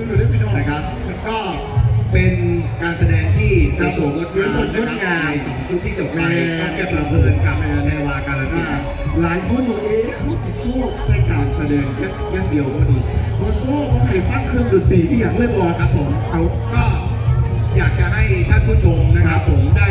มืออยู่ได้พี่น้องนะครับก็เป็นการแสดงที่ครับสวยงดสวยสดงดงามในสองชุดที่จบไปแม่ก็แก้ประเพลินกับแนวาการศิลอ่าป์หลายคนบอกเอ๊ะเขาสิสู้ในการแสดงแค่แค่เดียวก็ดีบอสู้เพราะให้ฟังเครื่องดนตรีที่อย่างเลยบอกครับผมเอาก็อยากจะให้ท่านผู้ชมนะครับผมได้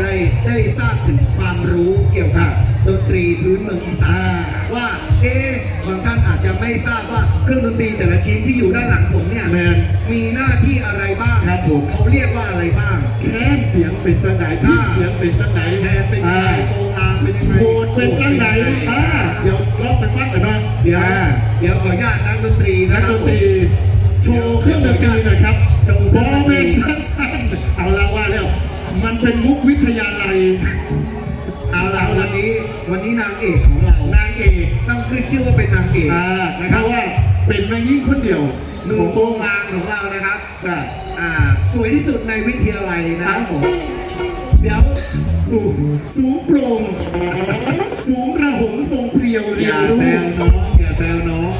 ได้ได้ทราบถึงความรู้เกี่ยวกับดนตรีพื้นเมืองอีสานว่าเอ๊ะบางท่านอา จจะไม่ทราบว่าเครื่องดนตรีแต่ละชิ้นที่อยู่ด้านหลังผมเนี่ยแมนมีหน้าที่อะไรบ้างครับผมเขาเรียกว่าอะไรบ้างแค้นเสียงเป็นจังไหนพี่เสียงเป็นจังไหนแทนเป็นยังไงอ่าโปรงลางเป็นยังไงโหดเป็นจังไหนอ่าเดี๋ยวลองไปฟังกันหน่อยเดี๋ยวอ่าเดี๋ยวขออนุญาตนักดนตรีนันะกคดรับนตรีโชว์เครื่องดนตรีหน่อยครับโชว์เคบรื่อองดนตเป็รีนสั้นๆเอาละว่าแล้วมันเป็นมุกวิทยาลัยเอาละวันนี้วันนี้นางเอกของเรา ขึ้นชื่อว่าเป็นนางเอกอ่านะนะคครัรับบว่าเป็นแม่ยิ่งคนเดียวมือโป้งลางของเรานะครับจ้ะอ่าสวยที่สุดในวิทยาลัยนะครับผมเดี๋ยวสูงสูงโปร่งสูงระหงทรงเพรียวอเรียย่าวรู้แซวน้องอย่าแซวน้อง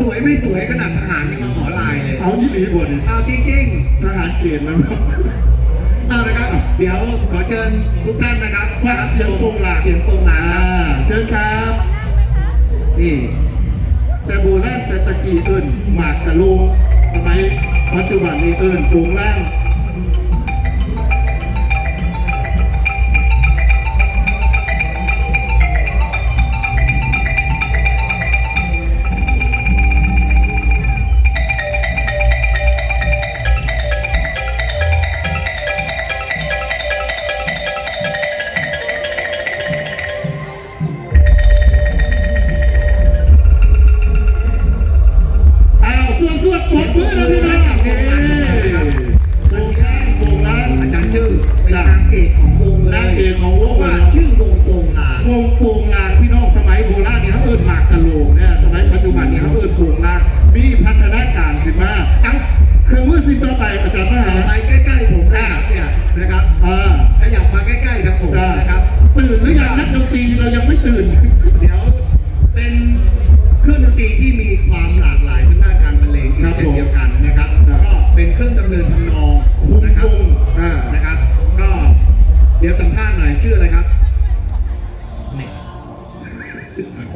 สวยไม่สวยขนาดทหารยังมาขอไลน์เลยเอาที่หลีบนเอาจริงทหารเกณฑ์มันบอกๆเอานะครับเดี๋ยวขอเชิญทุกท่านนะครับฟังเสียงโปงลางเสียงโปงลางอ่าครับเชิญครับ นี่ แต่โบราณแต่ตะกี้เอิ้นหมากกะโลงสมัยปัจจุบันนี้เอิ้นโปงล่าง งลางมีพัฒนาการขึ้นมาเอ้าเครื่องมือสิ่งต่อไปอาจารย์มหาไปใกล้ๆผมนะครับเนี่ยนะครับอ่าขยับมาใกล้ๆครับผมจ้านะครับตื่นหรือยังนักดนตรีเรายัง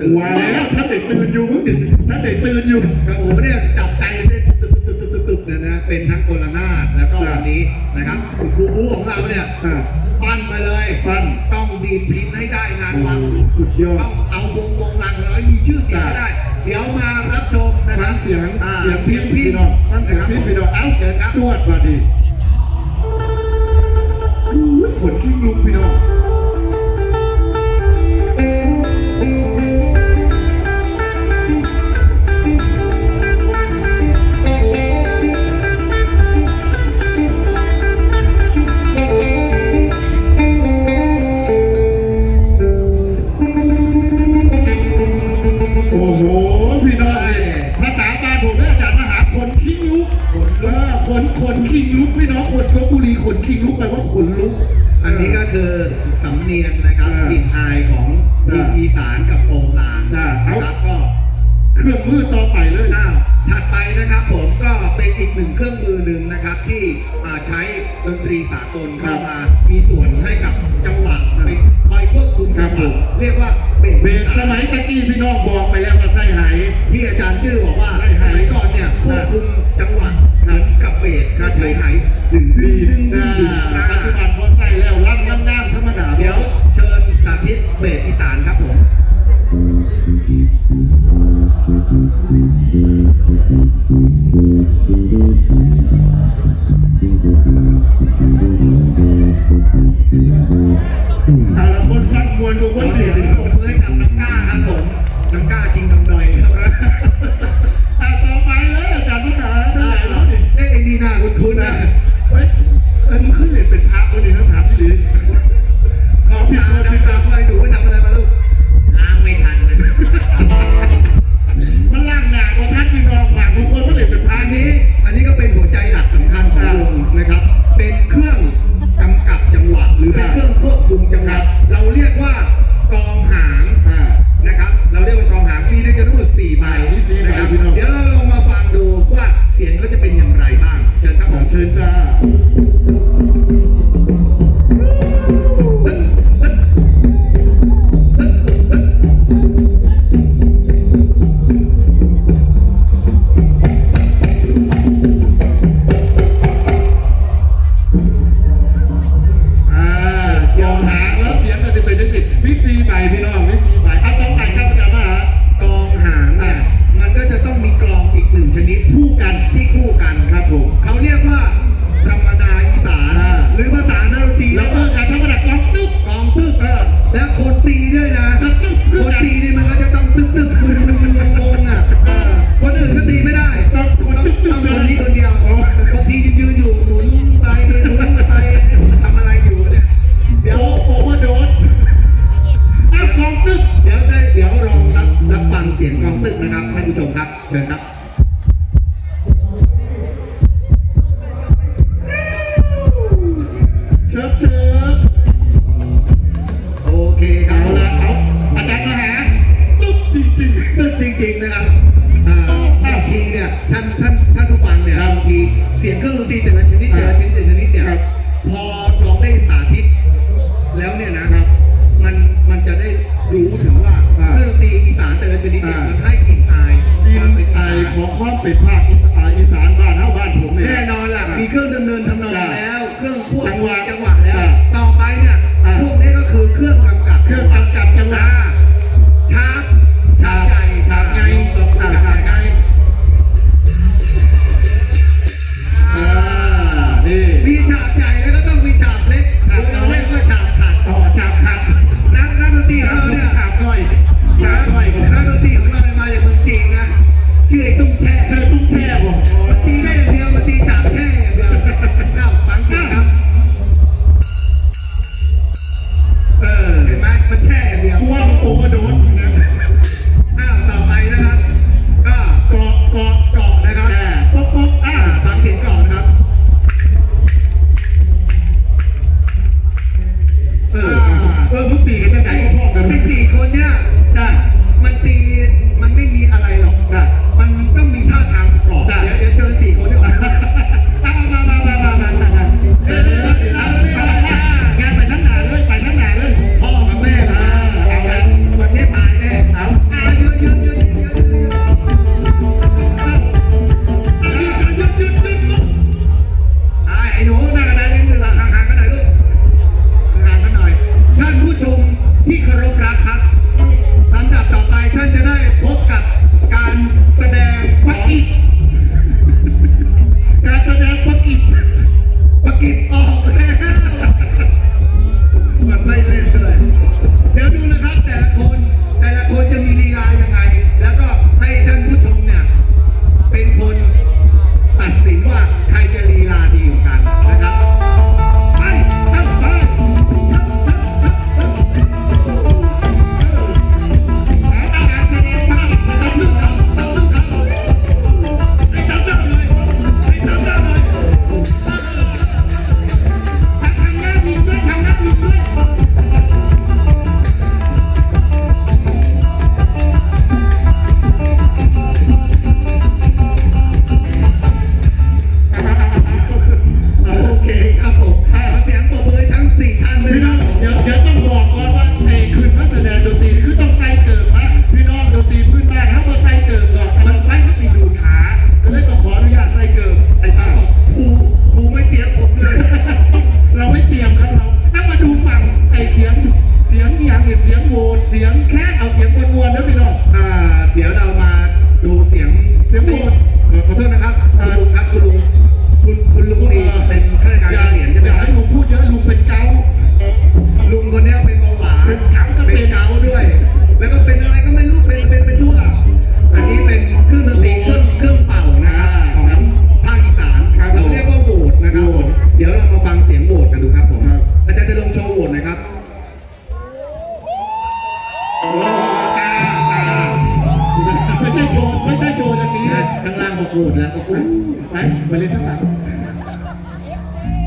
หัวแล้วท่านเด็กตื่นอยู่มึงดิท่านเด็กตื่นอยู่ครับผมเนี่ยจับใจเต้นตึกตึกตึกตึกตึกเนี่ยนะเป็นทั้งโคลนาดแล้วก็ครับวันนี้นะครับคุณครูบูของเราเนี่ยอ่าปั้นมาเลยปั้นต้องดีดพินให้ได้งานวังสุดยอต้ดองเอาวงวงลังร้อยมีชื่อเสียงให้ได้ เดี๋ยวมารับชมนะคฟัรังบเสียงอ่าเสียงเสีพี่ยงพี่พี่น้องฟังเสียงพี่พี่น้องเอ้าเชิญครับจวดมาดิอุ้ยขนกิ้งลุกพี่น้อง กพี่น้องขนลบบุรีขนคิงลุกแปลว่าขนลุก อันนี้ก็คือสำเนียงนะครับอ่ากลิ่นอายของจ้ะอีสานกับโปงลางจ้ะนะครับก็เครื่องมือต่อไปเลยอ้าวถัดไปนะครับผมก็เป็นอีกหนึ่งเครื่องมือหนึ่งนะครับ ที่อ่าใช้ดนตรีสากลเข้ามามีส่วนให้กับจังหวะเป็นคอยควบคุมจังหวะเรียกว่าเบสเบสอีสมัยตะกี้พี่น้องบอกไปแล้วว่าไส้ไหายที่อาจารย์จื้อบอกว่าสมัยก่อนเนี่ยควบคุ ดึงดึงดึงดึนะงดึงนะปัจจุบันพอใส่แล้วล่ำล่ำน้ำธรรมดาเดี๋ยวเชิญสาธิตเบสอีสานครับผมแต่ละคนฟังมวลดูขคอนเสีเสียยงงปรบมือให้กับน้ำก้าครับผมน้ำก้าชิงกำดอยครับแต่ต่อไปเลยอาจารย์ภาษาเท่าไหร่แล้วนี่เอ๊ะไอ้นี่น่าคุ้นๆนะ เฮ้ยเอ้ยมึงขึ้นเรียนเป็นพระวันนี้ครับถามพี่ลีขอผิดตาคนผิดดำๆไปดูไปทำอะไรมา เสียงเครื่องดนตรีแต่ละชนิดแต่ละชนิด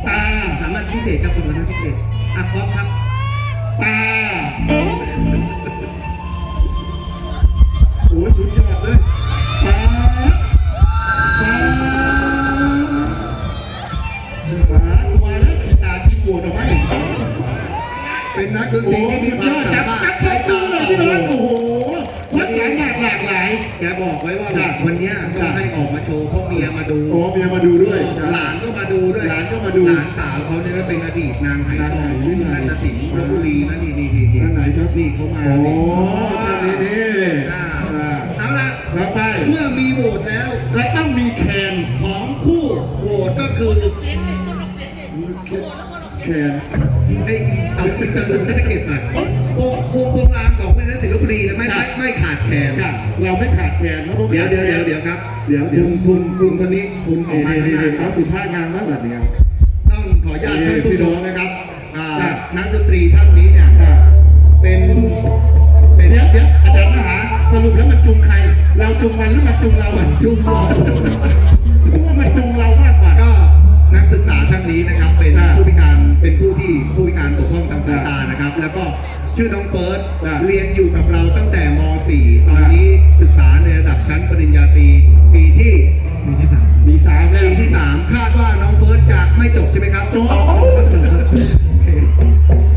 ตาสามารถพิเศษกับคุณสามาพิเศษอะพร้อมครับ ตาโอ้ยสุดยอดเลยตาตาตาตัวแล้วขีตาที่ปวดออกมาเป็นนักดนตรีที่มีความสามารถใช้ตา กบอกไว้ว่าจากวันนี้ยต้องให้ออกมาโชว์เพราะเมียมาดูอ๋อเมียมาดูด้วย หลานก็มาดูด้วยหลานก็มาดูหลานสาวเขาเนี่ยเป็นอดีตนางไก่ทองรุ่นนันสิงห์ลบุรีนะนี่นี่นี่ท่ไหนครับนี่เขามาโอ้ท่นนี้นี่เอาละแล้ไปเมื่อมีโหวตแล้วก็ต้องมีแคนของคู่โหวตก็คือแคนไอ้เอาไปตะลุยเศรกิจหน่อยโปกโปกรามก่อน ลค่เราไม่ขาดแคลนเราเดี๋วเดี๋ยวเดี๋ยวเดี๋ยวครับ เดี๋ยวคุณคุณคุณคนนี้คุณเอ๋เอ๋เอ๋เขาสิบห้างานแล้วแบบนี้ต้องขออนุญาตท่านผู้ชมนะครับนักดนตรีท่านนี้เนี่ยเป็นเป็นเดี๋ยวเดี๋ยวอาจารย์มหาสรุปแล้วมันจุงใคร เราจุงมันหรือมันจุงเราจุงเราเพราะว่ามันจุงเรามากกว่าก็นักศึกษาท่านนี้นะครับ เป็นผู้พิการเป็นผู้ที่ผู้พิการตกพ้องทางสายตานะครับ แล้วก็ ชื่อน้องเฟิร์สเรียนอยู่กับเราตั้งแต่ม .4 ตอนนี้ศึกษาในระดับชั้นปริญญาตรีปีที่ปีที่สามมีสามปีที่สามคาดว่าน้องเฟิร์สจะไม่จบใช่ไหมครับจบ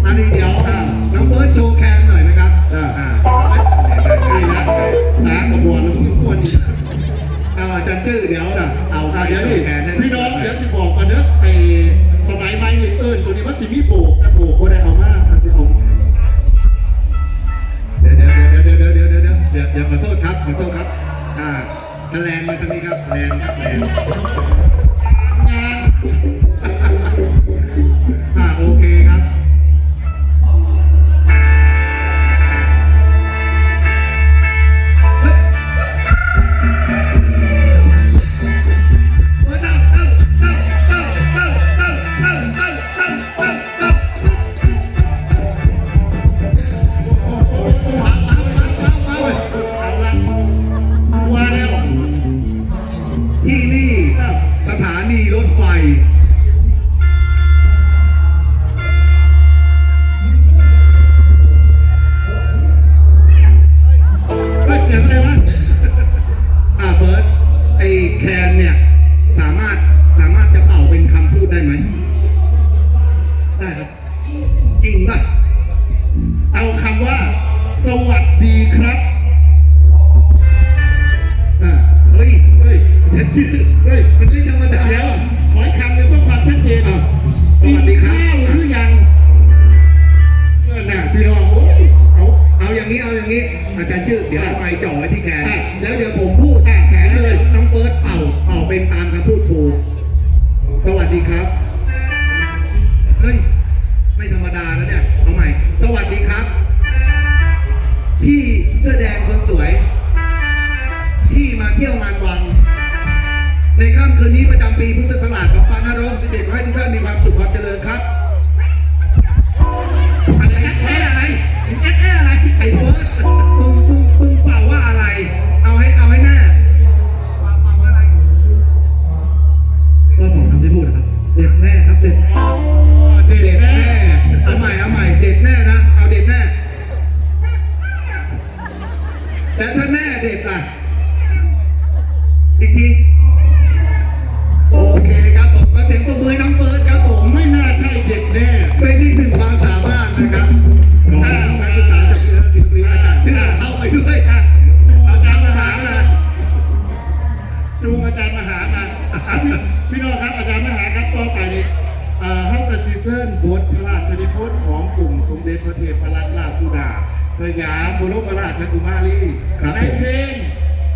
อันนี้เดี๋ยวอะน้องเฟิร์สโชว์แคมหน่อยนะครับอ่าอ่านี่นะตากรบบวนแล้วก็กวนอีกเอาอาจารย์ชื่อเดี๋ยวเอาเอาเดี๋ยวนี่พี่น้องเดี๋ยวสิบอกก่อนเยอะไอี้อาจารย์ชื่อเดี๋ยวไปจ่อไว้ที่แขนแล้วเดี๋ยวผม